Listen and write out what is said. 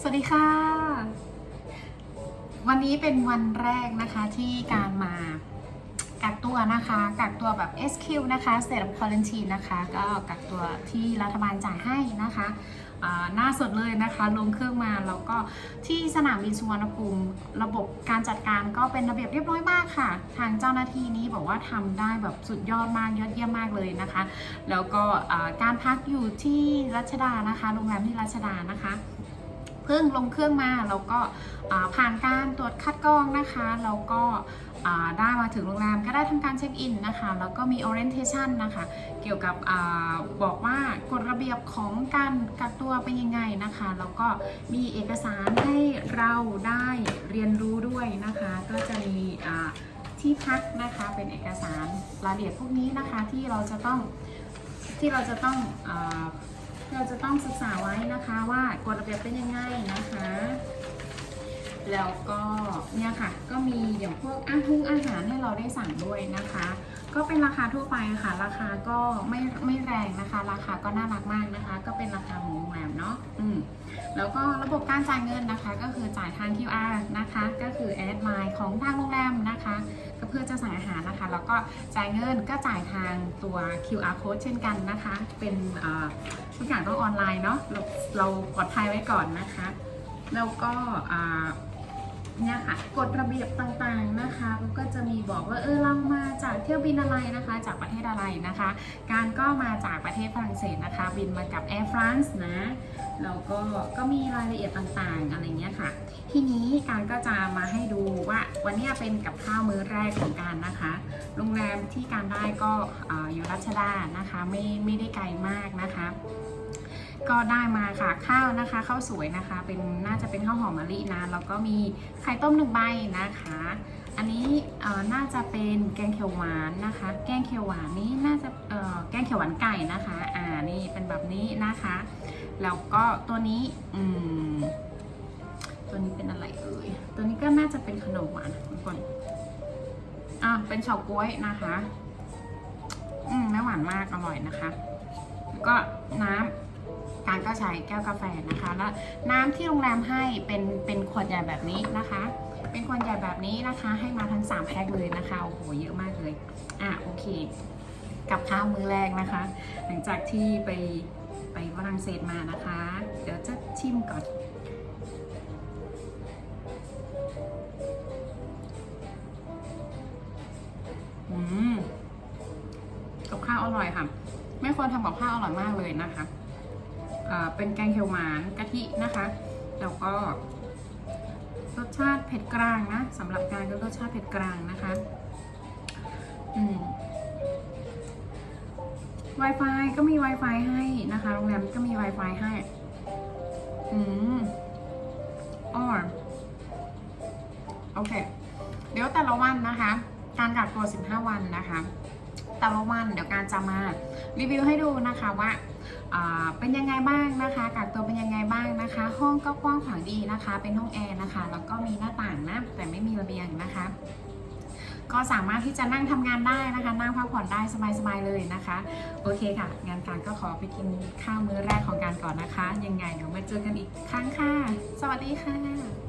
สวัสดีค่ะ วันนี้เป็นวันแรกนะคะที่การมากักตัวนะคะกักตัวแบบ SQ นะคะ State of Quarantine นะคะ ก็กักตัวที่รัฐบาลจ่ายให้นะคะอ่าหน้าสดเลยนะคะ ลงเครื่องมาแล้วก็ที่สนามบินสุวรรณภูมิระบบการจัดการก็เป็นระเบียบเรียบร้อยมากค่ะ ทางเจ้าหน้าที่นี้บอกว่าทำได้แบบสุดยอดมากยอดเยี่ยมมากเลยนะคะ แล้วก็การพักอยู่ที่รัชดานะคะโรงแรมที่รัชดานะคะ เพิ่งลงเครื่องมาแล้วก็ผ่านการตรวจคัดกรองนะคะแล้วก็ได้มาถึงโรงแรมก็ได้ทำการเช็คอินนะคะแล้วก็มี orientation นะคะ เกี่ยวกับอบอกว่ากฎระเบียบของการกักตัวเป็นยังไงนะคะ แล้วก็มีเอกสารให้เราได้เรียนรู้ด้วยนะคะ ก็จะมีที่พักนะคะเป็นเอกสารรายละเอียดพวกนี้นะคะที่เราจะต้องที่เราจะต้องอ เราจะต้องศึกษาไว้นะคะว่ากฎระเบียบเป็นยังไงนะคะ แล้วก็เนี่ยค่ะ ก็มีอย่างพวกอาหารอาหารให้เราได้สั่งด้วยนะคะ ก็เป็นราคาทั่วไปค่ะ ราคาก็ไม่ไม่แรงนะคะ ราคาก็น่ารักมากนะคะ ก็เป็นราคาของโรงแรมเนาะอืมแล้วก็ระบบการจ่ายเงินนะคะ ก็คือจ่ายทาง QR นะคะ ก็คือแอดไลน์ของทางโรงแรมนะคะ ก็เพื่อจะสั่งอาหารนะคะ แล้วก็จ่ายเงินก็จ่ายทางตัว QR code เช่นกันนะคะ เป็นทุกอย่างต้องออนไลน์เนาะเราเราปลอดภัยไว้ก่อนนะคะ แล้วก็เนี่ยค่ะกฎระเบียบต่างๆนะคะก็จะมีบอกว่าเออเรามาจากเที่ยวบินอะไรนะคะ จากประเทศอะไรนะคะ การก็มาจากประเทศฝรั่งเศสนะคะ บินมากับ Air France นะแล้วก็ก็มีรายละเอียดต่างๆอะไรเงี้ยค่ะ ทีนี้การก็จะ วันนี้เป็นกับข้าวมื้อแรกของการนะคะ โรงแรมที่การได้ก็ออยู่รัชดานะคะไม่ไม่ได้ไกลมากนะคะ ก็ได้มาค่ะข้าวนะคะข้าวสวยนะคะ เป็นน่าจะเป็นข้าวหอมมะลินะแล้วก็มีไข่ต้มหนึ่งใบนะคะ อันนี้น่าจะเป็นแกงเขียวหวานนะคะ แกงเขียวหวานนี้น่าจะแกงเขียวหวานไก่นะคะอ่านี่เป็นแบบนี้นะคะแล้วก็ตัวนี้อืมตัวนี้เป็นอะไร จะเป็นขนมหวานทุกคนอะเป็นเฉาก๊วยนะคะ อืมไม่หวานมากอร่อยนะคะ แล้วก็น้ำการก็ใช้แก้วกาแฟนะคะ แล้วน้ำที่โรงแรมให้เป็นเป็นขวดใหญ่แบบนี้นะคะ เป็นขวดใหญ่แบบนี้นะคะ ให้มาทั้ง3แพ็คเลยนะคะ โอ้โห เยอะมากเลย อะโอเค กับข้าวมื้อแรกนะคะ หลังจากที่ไปไปฝรั่งเศสมานะคะ เดี๋ยวจะชิมก่อนาวอร่อยค่ะ ไม่ควรทำกับข้าวอร่อยมากเลยนะคะเป็นแกงเขียวหวานกะทินะคะแล้วก็รสชาติเผ็ดกลางนะสำหรับการก็รสชาติเผ็ดกลางนะคะอืม Wi-Fi ก็มี Wi-Fi ให้นะคะโรงแรมก็มี Wi-Fi ให้ อืมอ๋อโอเค เดี๋ยวแต่ละวันนะคะ การกักตัว 15 วันนะคะแต่ละวันเดี๋ยวการจะมารีวิวให้ดูนะคะว่าเป็นยังไงบ้างนะคะกักตัวเป็นยังไงบ้างนะคะ ห้องก็กว้างขวางดีนะคะ เป็นห้องแอร์นะคะแล้วก็มีหน้าต่างนะแต่ไม่มีระเบียงนะคะ ก็สามารถที่จะนั่งทำงานได้นะคะ นั่งพักผ่อนได้สบายๆเลยนะคะ โอเคค่ะ งานการก็ขอไปกินข้าวมื้อแรกของการก่อนนะคะ ยังไงเดี๋ยวมาเจอกันอีกครั้งค่ะ สวัสดีค่ะ